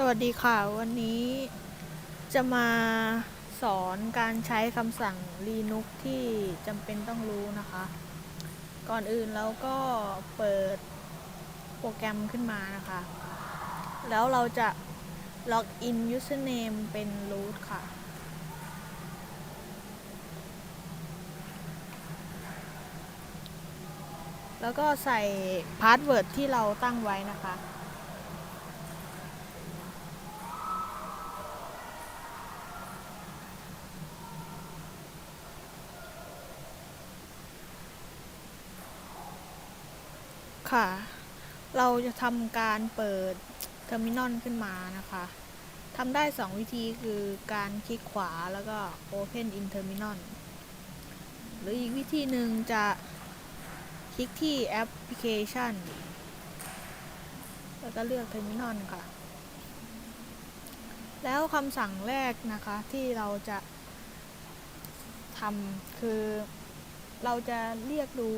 สวัสดีค่ะ วันนี้จะมาสอนการใช้คำสั่ง Linux ที่จำเป็นต้องรู้นะคะ ก่อนอื่นเราก็เปิดโปรแกรมขึ้นมานะคะ แล้วเราจะล็อกอิน username เป็น root ค่ะ แล้วก็ใส่พาสเวิร์ดที่เราตั้งไว้นะคะ ค่ะ เราจะทำการเปิดเทอร์มินอลขึ้นมานะคะทำได้ 2 วิธีคือการคลิกขวาแล้วก็ Open in Terminal หรืออีกวิธีหนึ่งจะคลิกที่แอปพลิเคชัน แล้วก็เลือก Terminal ค่ะ แล้วคำสั่งแรกนะคะที่เราจะทำคือเราจะเรียกดู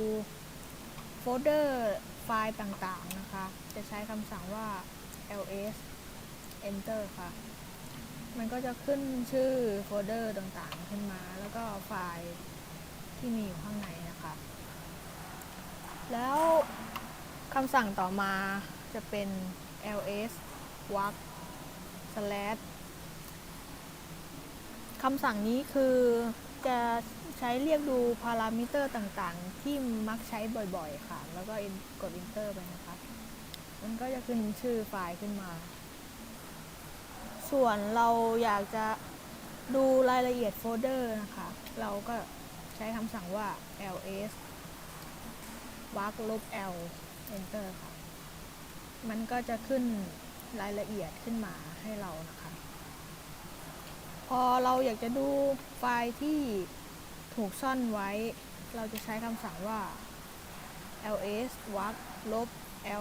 โฟลเดอร์ ฟล์ต่างๆนะคะ จะใช้คำสั่งว่า ls enter ค่ะ มันก็จะขึ้นชื่อโฟลเดอร์ต่างๆ ขึ้นมา แล้วก็ไฟล์ที่มีอยู่ข้างในนะคะ แล้วคำสั่งต่อมาจะเป็น ls walk slash คำสั่งนี้คือจะ ใช้เรียกดูพารามิเตอร์ต่างๆ ที่มักใช้บ่อยๆ ค่ะ แล้วก็กด enter ไปนะคะ มันก็จะขึ้นชื่อไฟล์ขึ้นมา ส่วนเราอยากจะดูรายละเอียดโฟลเดอร์นะคะ เราก็ใช้คำสั่งว่า ls walk ลบ l enter ค่ะ มันก็จะขึ้นรายละเอียดขึ้นมาให้เรานะคะ พอเราอยากจะดูไฟล์ที่ ถูกซ่อนไว้ เราจะใช้คำสั่งว่า ls walk ลบ la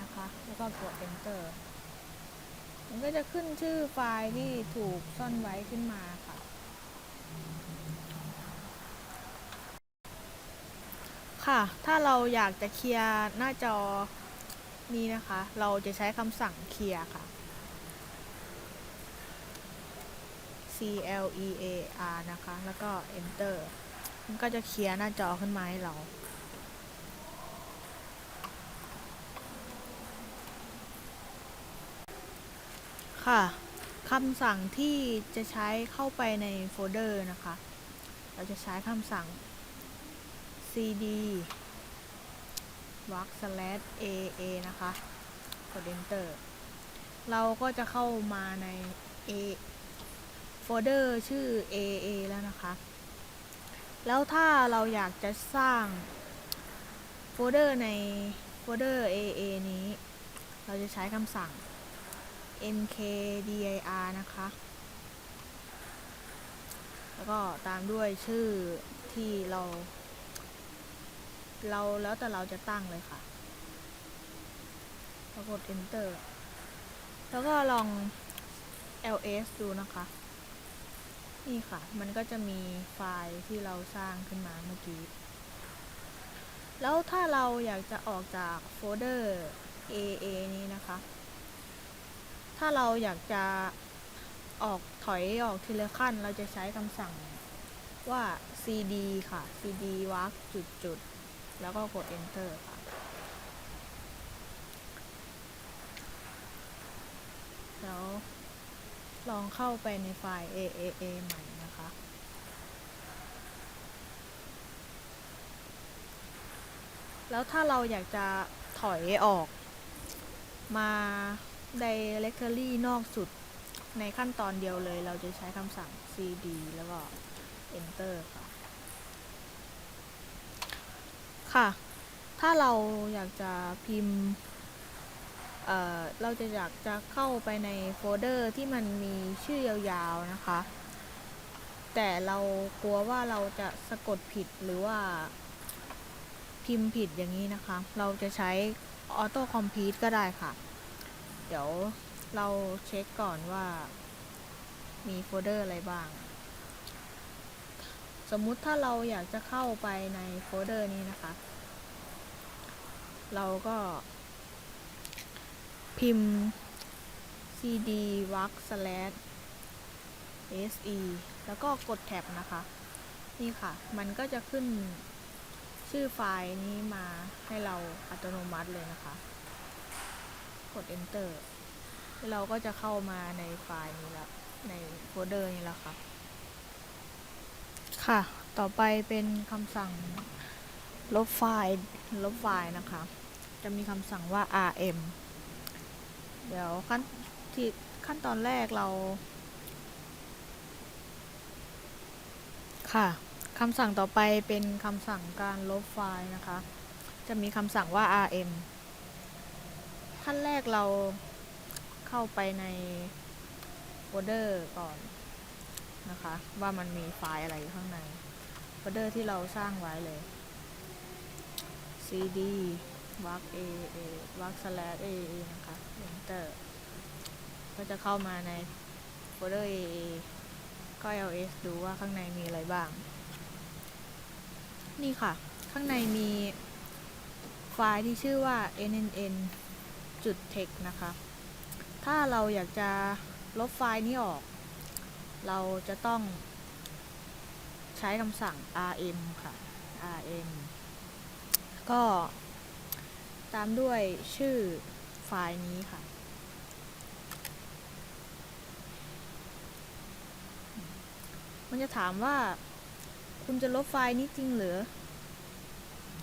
นะคะ แล้วก็กด enter มันก็จะขึ้นชื่อไฟล์ที่ถูกซ่อนไว้ขึ้นมาค่ะ ค่ะ ถ้าเราอยากจะเคลียร์หน้าจอนี้นะคะ เราจะใช้คำสั่งเคลียร์ค่ะ C L E A R นะคะ แล้วก็ enter มันก็จะเคลียร์หน้าจอขึ้นมาให้เรา ค่ะคำสั่งที่จะใช้เข้าไปในโฟลเดอร์นะคะ เราจะใช้คำสั่ง cd walk slash aa นะคะ กด enter เราก็จะเข้ามาใน a ลเดอร์ชื่อ aa แล้วนะคะ แล้วถ้าเราอยากจะสร้างโฟลเดอร์ในโฟลเดอร์ aa นี้ เราจะใช้คำสั่ง mkdir นะคะ แล้วก็ตามด้วยชื่อที่เรา เราแล้วแต่เราจะตั้งเลยค่ะแล้วกด enter แล้วก็ลอง ls ดูนะคะ นี่ค่ะ มันก็จะมีไฟล์ที่เราสร้างขึ้นมาเมื่อกี้ แล้วถ้าเราอยากจะออกจากโฟลเดอร์ aa นี้นะคะ ถ้าเราอยากจะออกถอยออกทีละขั้น เราจะใช้คำสั่งว่า cd ค่ะ cd walk จุดจุดแล้วก็กด enter ค่ะ แล้ว ลองเข้าไปในไฟล์ AAA ใหม่นะคะ แล้วถ้าเราอยากจะถอยออก มา directory นอกสุดในขั้นตอนเดียวเลย เราจะใช้คำสั่ง cd แล้วก็ enter ค่ะ ค่ะ ถ้าเราอยากจะพิมพ์ เเราจะอยากจะเข้าไปในโฟลเดอร์ที่มันมีชื่อยาวๆนะคะ แต่เรากลัวว่าเราจะสะกดผิดหรือว่าพิมพ์ผิดอย่างนี้นะคะ เราจะใช้ Auto Complete ก็ได้ค่ะ เดี๋ยวเราเช็คก่อนว่ามีโฟลเดอร์อะไรบ้าง สมมุติถ้าเราอยากจะเข้าไปในโฟลเดอร์นี้นะคะ เราก็ พิมพ์ cd work slash se แล้วก็กดแท็บนะคะ นี่ค่ะ มันก็จะขึ้นชื่อไฟล์นี้มาให้เราอัตโนมัติเลยนะคะ กด enter เราก็จะเข้ามาในไฟล์นี้แล้วในโฟลเดอร์นี้แล้วค่ะ ค่ะ ต่อไปเป็นคำสั่งลบไฟล์ ลบไฟล์นะคะ จะมีคำสั่งว่า rm เดี๋ยวขั้นที่ขั้นตอนแรกเรา ค่ะคำสั่งต่อไปเป็นคำสั่งการลบไฟล์นะคะ จะมีคำสั่งว่า rm ขั้นแรกเราเข้าไปในโฟลเดอร์ก่อนนะคะ ว่ามันมีไฟล์อะไรอยู่ข้างในโฟลเดอร์ที่เราสร้างไว้เลย cd work a a work slash a a นะคะ enter ก็จะเข้ามาในโฟลเดอร์ a a ก็ ls ดูว่าข้างในมีอะไรบ้าง นี่ค่ะ ข้างในมีไฟล์ที่ชื่อว่า nnn จุด text นะคะ ถ้าเราอยากจะลบไฟล์นี้ออก เราจะต้องใช้คำสั่ง rm ค่ะ rm ก็ ตามด้วยชื่อไฟล์นี้ค่ะ มันจะถามว่า คุณจะลบไฟล์นี้จริงหรือ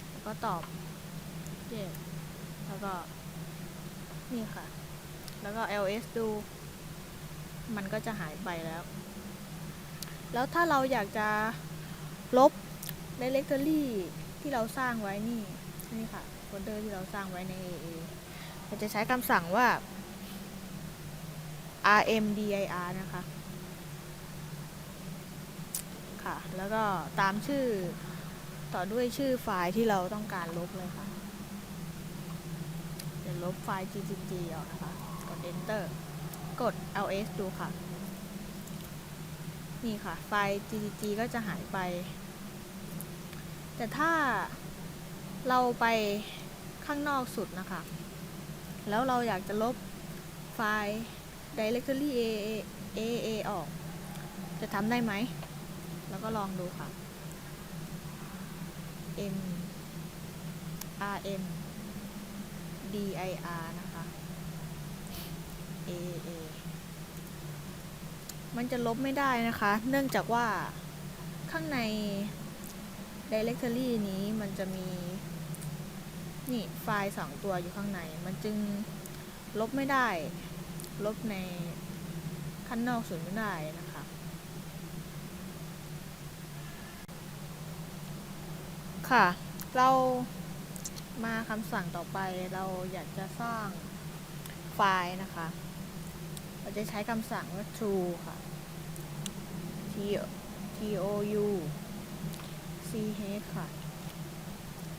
แล้วก็ตอบ yes แล้วก็นี่ค่ะ แล้วก็ ls ดู มันก็จะหายไปแล้ว แล้วถ้าเราอยากจะลบ directory ที่เราสร้างไว้นี่ นี่ค่ะ โฟลเดอร์ที่เราสร้างไว้ใน AA เราจะใช้คำสั่งว่า rmdir นะคะ ค่ะ แล้วก็ตามชื่อต่อด้วยชื่อไฟล์ที่เราต้องการลบเลยค่ะเดี๋ยวลบไฟล์ ggg ออกนะคะ กด enter กด ls ดูค่ะ นี่ค่ะ ไฟล์ ggg ก็จะหายไป แต่ถ้าเราไป ข้างนอกสุดนะคะ แล้วเราอยากจะลบไฟล์ directory aa aa ออก จะทำได้ไหม แล้วก็ลองดูค่ะ m r m d i r นะคะ a a มันจะลบไม่ได้นะคะ เนื่องจากว่าข้างใน directory นี้มันจะมี นี่ไฟล์สองตัวอยู่ข้างใน มันจึงลบไม่ได้ ลบในข้างนอกสุดไม่ได้นะคะ ค่ะ เรามาคำสั่งต่อไปเราอยากจะสร้างไฟล์นะคะ เราจะใช้คำสั่งว่า true ค่ะ t t o u c h ค่ะ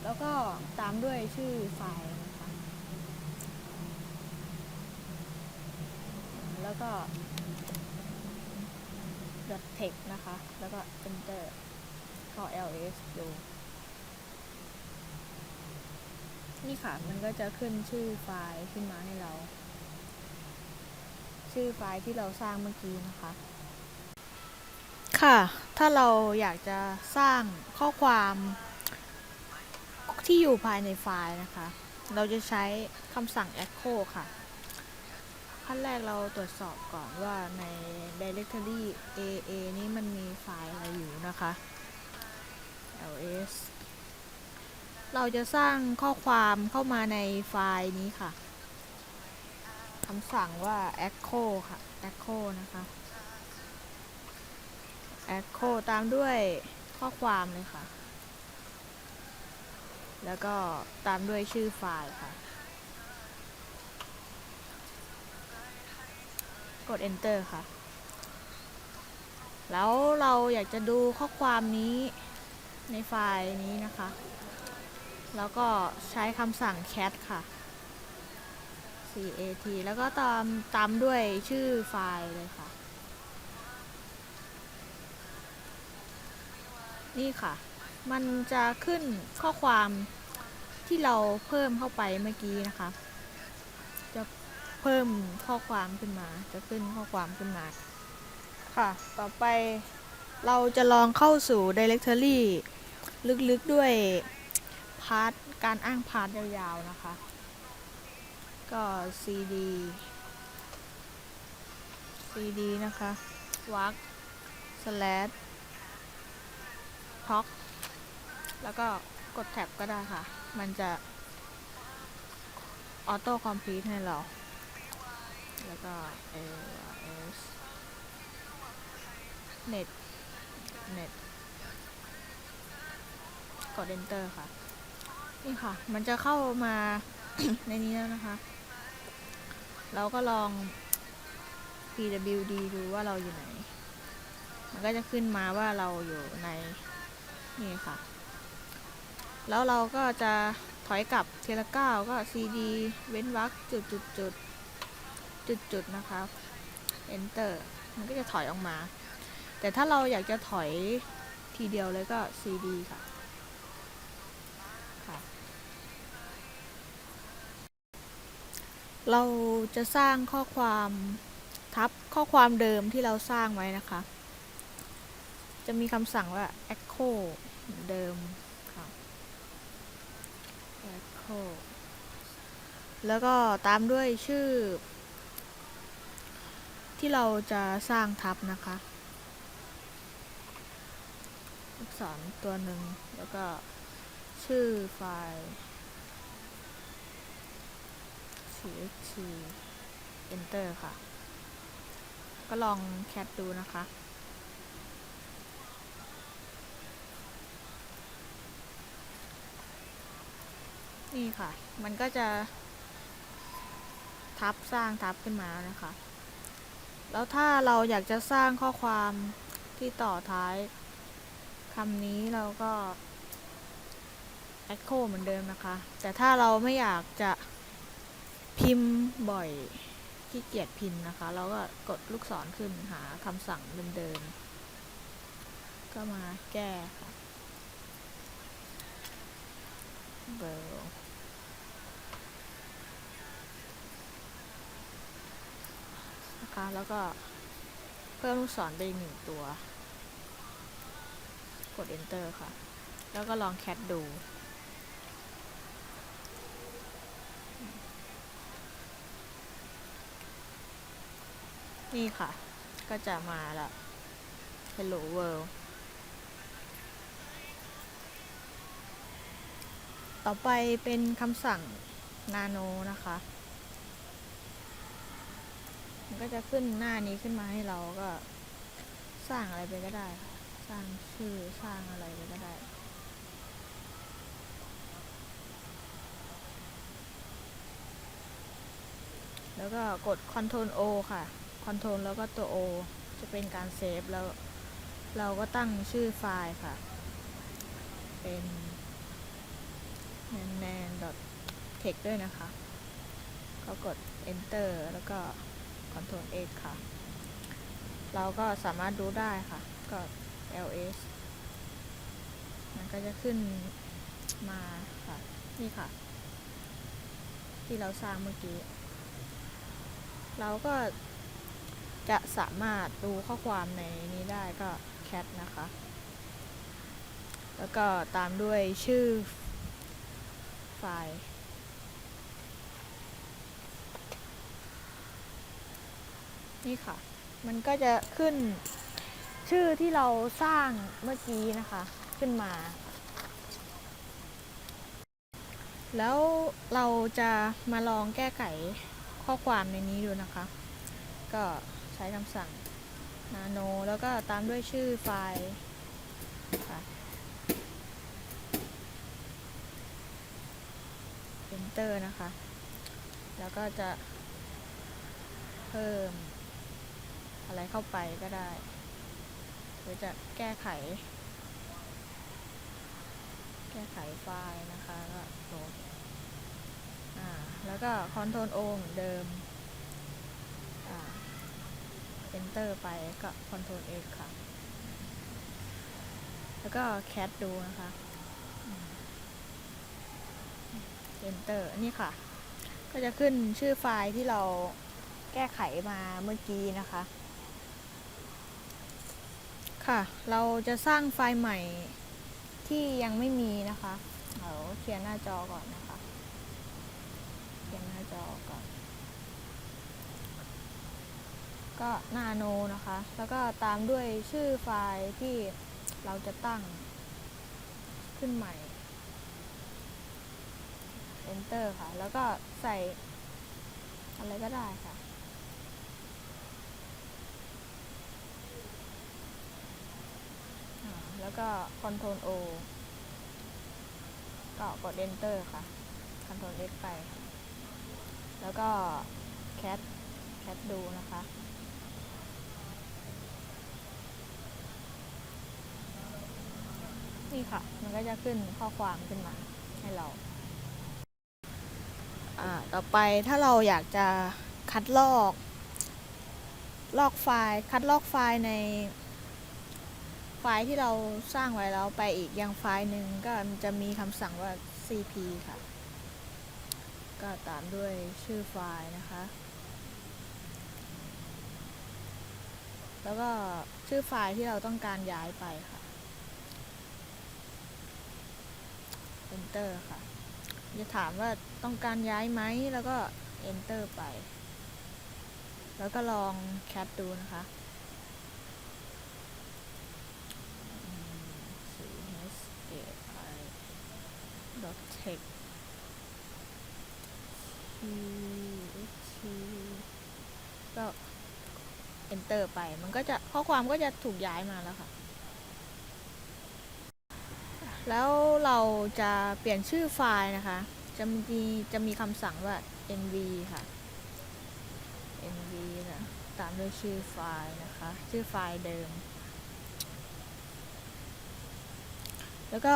แล้วก็ตามด้วยชื่อไฟล์นะคะ แล้วก็ .text นะคะ แล้วก็ enter ก็ ls ดู นี่ค่ะ มันก็จะขึ้นชื่อไฟล์ขึ้นมาให้เรา ชื่อไฟล์ที่เราสร้างเมื่อกี้นะคะ ค่ะ ถ้าเราอยากจะสร้างข้อความ ที่อยู่ภายในไฟล์นะคะ เราจะใช้คำสั่ง echo ค่ะ ขั้นแรกเราตรวจสอบก่อนว่าใน directory aa นี้มันมีไฟล์อะไรอยู่นะคะ ls เราจะสร้างข้อความเข้ามาในไฟล์นี้ค่ะคำสั่งว่า echo ค่ะ echo นะคะ echo ตามด้วยข้อความเลยค่ะ แล้วก็ตามด้วยชื่อไฟล์ค่ะ กด enter ค่ะ แล้วเราอยากจะดูข้อความนี้ในไฟล์นี้นะคะ แล้วก็ใช้คำสั่ง cat ค่ะ cat แล้วก็ตามตามด้วยชื่อไฟล์เลยค่ะ นี่ค่ะ มันจะขึ้นข้อความที่เราเพิ่มเข้าไปเมื่อกี้นะคะ จะเพิ่มข้อความขึ้นมา จะขึ้นข้อความขึ้นมา ค่ะ ต่อไปเราจะลองเข้าสู่ directory ลึกๆด้วยพาร์ทการอ้างพาร์ทยาวๆนะคะ ก็ cd cd นะคะวัก slash proc แล้วก็กดแท็บก็ได้ค่ะ มันจะออโต้คอมพลีทให้เรา แล้วก็ ls net net กด enter ค่ะ นี่ค่ะ มันจะเข้ามา ในนี้แล้วนะคะ เราก็ลอง pwd ดูว่าเราอยู่ไหน มันก็จะขึ้นมาว่าเราอยู่ใน นี่ค่ะ แล้วเราก็จะถอยกลับเทละก้าวก็ cd เว้นวรรคจุดจุดจุดจุดจุดนะคะ enter มันก็จะถอยออกมา แต่ถ้าเราอยากจะถอยทีเดียวเลยก็ cd ค่ะค่ะ เราจะสร้างข้อความทับข้อความเดิมที่เราสร้างไว้นะคะ จะมีคำสั่งว่า echo เดิม echo แล้วก็ตามด้วยชื่อ ที่เราจะสร้างทับนะคะลูกศรตัวหนึ่งแล้วก็ชื่อไฟล์ txt enter ค่ะ ก็ลองแคปดูนะคะ นี่ค่ะ มันก็จะ ทับสร้างทับขึ้นมานะคะ แล้วถ้าเราอยากจะสร้างข้อความที่ต่อท้ายคำนี้เราก็ echo เหมือนเดิมนะคะ แต่ถ้าเราไม่อยากจะพิมพ์บ่อยขี้เกียจพิมพ์นะคะ เราก็กดลูกศรขึ้นหาคำสั่งเดิมๆก็มาแก้ค่ะ เบอร์นะคะแล้วก็เพิ่มลูกศรไปอีกหนึ่งตัว กด enter ค่ะ แล้วก็ลองแคทดู นี่ค่ะ ก็จะมาละ Hello World ต่อไปเป็นคำสั่ง Nano นะคะ มันก็จะขึ้นหน้านี้ขึ้นมาให้เราก็ สร้างอะไรไปก็ได้ค่ะ สร้างชื่อสร้างอะไรไปก็ได้แล้วก็กด Ctrl O ค่ะ Ctrl แล้วก็ตัว O จะเป็นการเซฟแล้ว เราก็ตั้งชื่อไฟล์ค่ะ เป็น n a n tex t ด้วยนะคะ ก็กด enter แล้วก็ Ctrl X ค่ะ เราก็สามารถดูได้ค่ะ ก็ ls มันก็จะขึ้นมาค่ะ นี่ค่ะ ที่เราสร้างเมื่อกี้ เราก็จะสามารถดูข้อความในนี้ได้ก็ cat นะคะ แล้วก็ตามด้วยชื่อ ไฟล์ นี่ค่ะ มันก็จะขึ้นชื่อที่เราสร้างเมื่อกี้นะคะ ขึ้นมา แล้วเราจะมาลองแก้ไขข้อความในนี้ดูนะคะ ก็ใช้คำสั่ง nano แล้วก็ตามด้วยชื่อไฟล์ค่ะ enter นะคะ แล้วก็จะเพิ่ม อะไรเข้าไปก็ได้ หรือจะแก้ไข แก้ไขไฟล์นะคะก็โหลดอ่าแล้วก็ Ctrl O เหมือนเดิมอ่า Enter ไปก็ Ctrl X ค่ะ แล้วก็ cat ดูนะคะอืม Enter นี่ค่ะ ก็จะขึ้นชื่อไฟล์ที่เราแก้ไขมาเมื่อกี้นะคะ ค่ะ เราจะสร้างไฟล์ใหม่ที่ยังไม่มีนะคะเดี๋ยวเคลียร์หน้าจอก่อนนะคะเคลียร์หน้าจอก่อน ก็นาโนนะคะ แล้วก็ตามด้วยชื่อไฟล์ที่เราจะตั้งขึ้นใหม่ enter ค่ะ แล้วก็ใส่อะไรก็ได้ค่ะ แล้วก็ Ctrl O ก็กด Enter ค่ะ Ctrl X ไป แล้วก็ cat cat ดูนะคะนี่ค่ะ มันก็จะขึ้นข้อความขึ้นมาให้เรา ต่อไปถ้าเราอยากจะคัดลอก ลอกไฟล์ คัดลอกไฟล์ใน ไฟล์ที่เราสร้างไว้แล้วไปอีกยังไฟล์หนึ่งก็จะมีคำสั่งว่า cp ค่ะ ก็ตามด้วยชื่อไฟล์นะคะ แล้วก็ชื่อไฟล์ที่เราต้องการย้ายไปค่ะ enter ค่ะ จะถามว่าต้องการย้ายไหมแล้วก็ enter ไป แล้วก็ลองแคปดูนะคะ .tech ก็ enter ไป มันก็จะข้อความก็จะถูกย้ายมาแล้วค่ะ แล้วเราจะเปลี่ยนชื่อไฟล์นะคะ จะมีจะมีคำสั่งว่า nv ค่ะ nv นะตามด้วยชื่อไฟล์นะคะ ชื่อไฟล์เดิม แล้วก็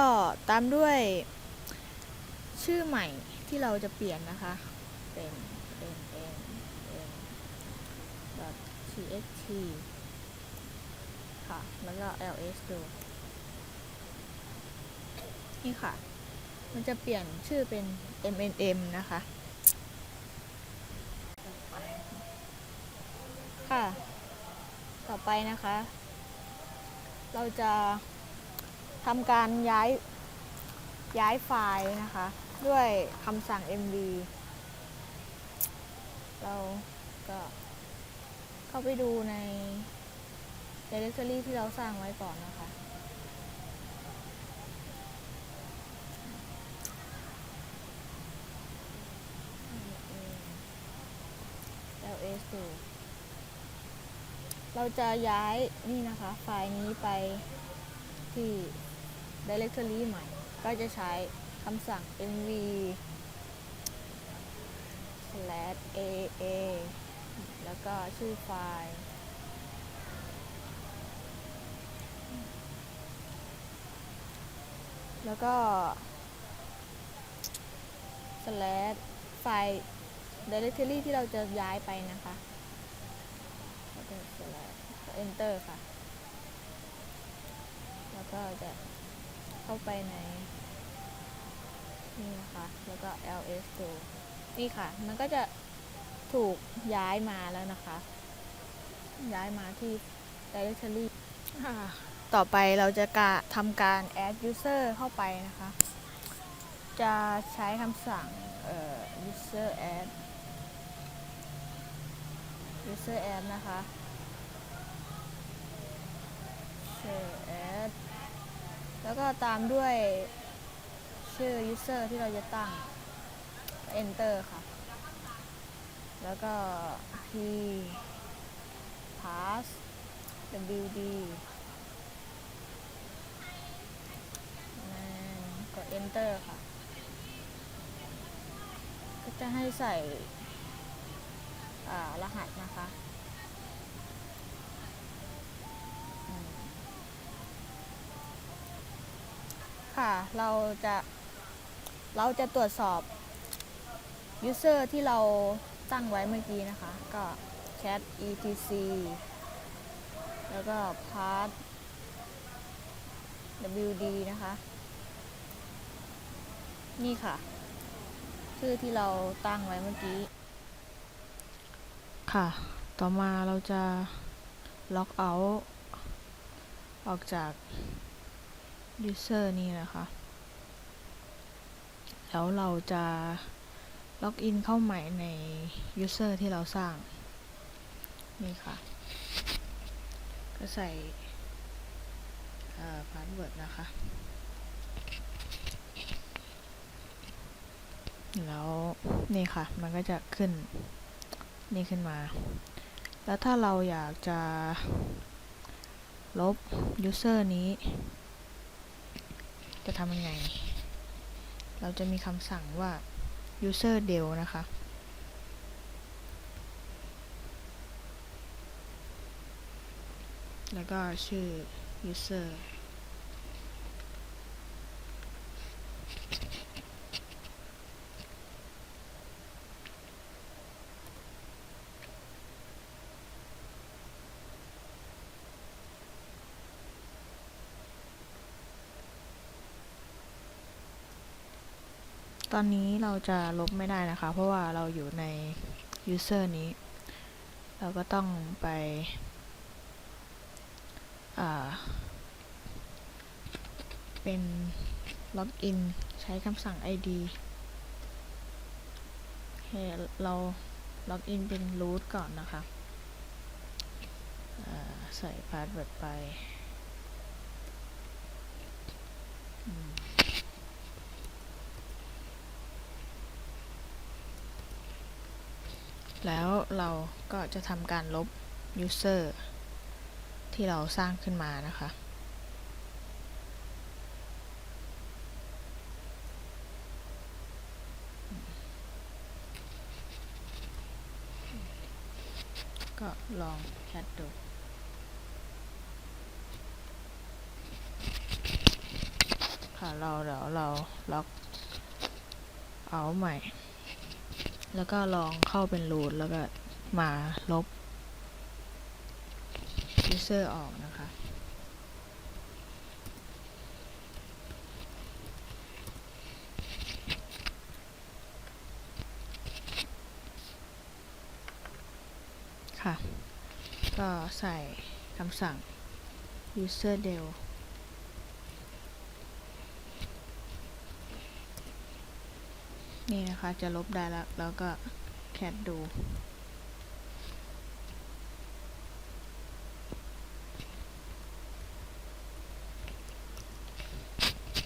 ตามด้วยชื่อใหม่ที่เราจะเปลี่ยนนะคะ เป็น n n n txt ค่ะ แล้วก็ ls ดู นี่ค่ะ มันจะเปลี่ยนชื่อเป็น mnm นะคะ ค่ะ ต่อไปนะคะ เราจะทำการย้ายย้ายไฟล์นะคะ ด้วยคำสั่ง mv เราก็เข้าไปดูใน directory ที่เราสร้างไว้ก่อนนะคะ ls ดูเราจะย้ายนี่นะคะ ไฟล์นี้ไปที่ directory ใหม่ ก็จะใช้คำสั่ง mv slash aa แล้วก็ชื่อไฟล์ แล้วก็ slash ไฟล์ directory ที่เราจะย้ายไปนะคะแล้วก็ slash enter ค่ะ แล้วก็จะเข้าไปในนี่นะคะแล้วก็ ls ดูนี่ค่ะ มันก็จะถูกย้ายมาแล้วนะคะ ย้ายมาที่ directory ค่ต่อไปเราจะกะทำการ add user เข้าไปนะคะ จะใช้คำสั่ง user add user add นะคะ user add แล้วก็ตามด้วยชื่อ user ที่เราจะตั้ง enter ค่ะ แล้วก็ p pass wd กด enter ค่ะ ก็จะให้ใส่ รหัสนะคะค่ะเราจะเราจะตรวจสอบ user ที่เราตั้งไว้เมื่อกี้นะคะ ก็ cat etc แล้วก็ path wd นะคะ นี่ค่ะ ชื่อที่เราตั้งไว้เมื่อกี้ ค่ะ ต่อมาเราจะล็อกเอาออกจาก user นี้นะคะ แล้วเราจะล็อกอินเข้าใหม่ใน user ที่เราสร้าง นี่ค่ะ ก็ใส่พาสเวิร์ดนะคะ แล้วนี่ค่ะ มันก็จะขึ้น นี่ขึ้นมา แล้วถ้าเราอยากจะ ลบ user นี้ จะทำยังไง เราจะมีคำสั่งว่า user del นะคะ แล้วก็ชื่อ user ตอนนี้เราจะลบไม่ได้นะคะ เพราะว่าเราอยู่ใน user นี้ เราก็ต้องไปเป็นล็อกอินใช้คำสั่ง id เราล็อกอินเป็น root ก่อนนะคะใส่พาสเวิร์ดไปอืม แล้วเราก็จะทำการลบ user ที่เราสร้างขึ้นมานะคะ ก็ลองแคทดูค่ะเราเดี๋ยวเราล็อกเอาใหม่ แล้วก็ลองเข้าเป็นรูทแล้วก็มาลบ user ออกนะคะ ค่ะ ก็ใส่คำสั่ง user del นี่นะคะจะลบได้แล้ว แล้วก็แคทดู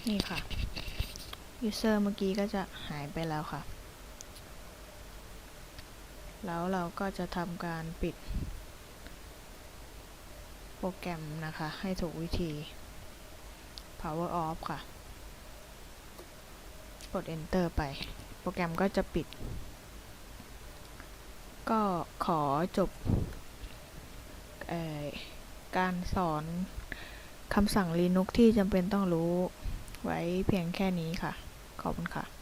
นี่ค่ะ user เมื่อกี้ก็จะหายไปแล้วค่ะ แล้วเราก็จะทำการปิด โปรแกรมนะคะ ให้ถูกวิธี power off ค่ะ กด enter ไป รแกรมก็จะปิด ก็ขอจบอการสอนคำสั่ง Linux ที่จำเป็นต้องรู้ไว้เพียงแค่นี้ค่ะ ขอบคุณค่ะ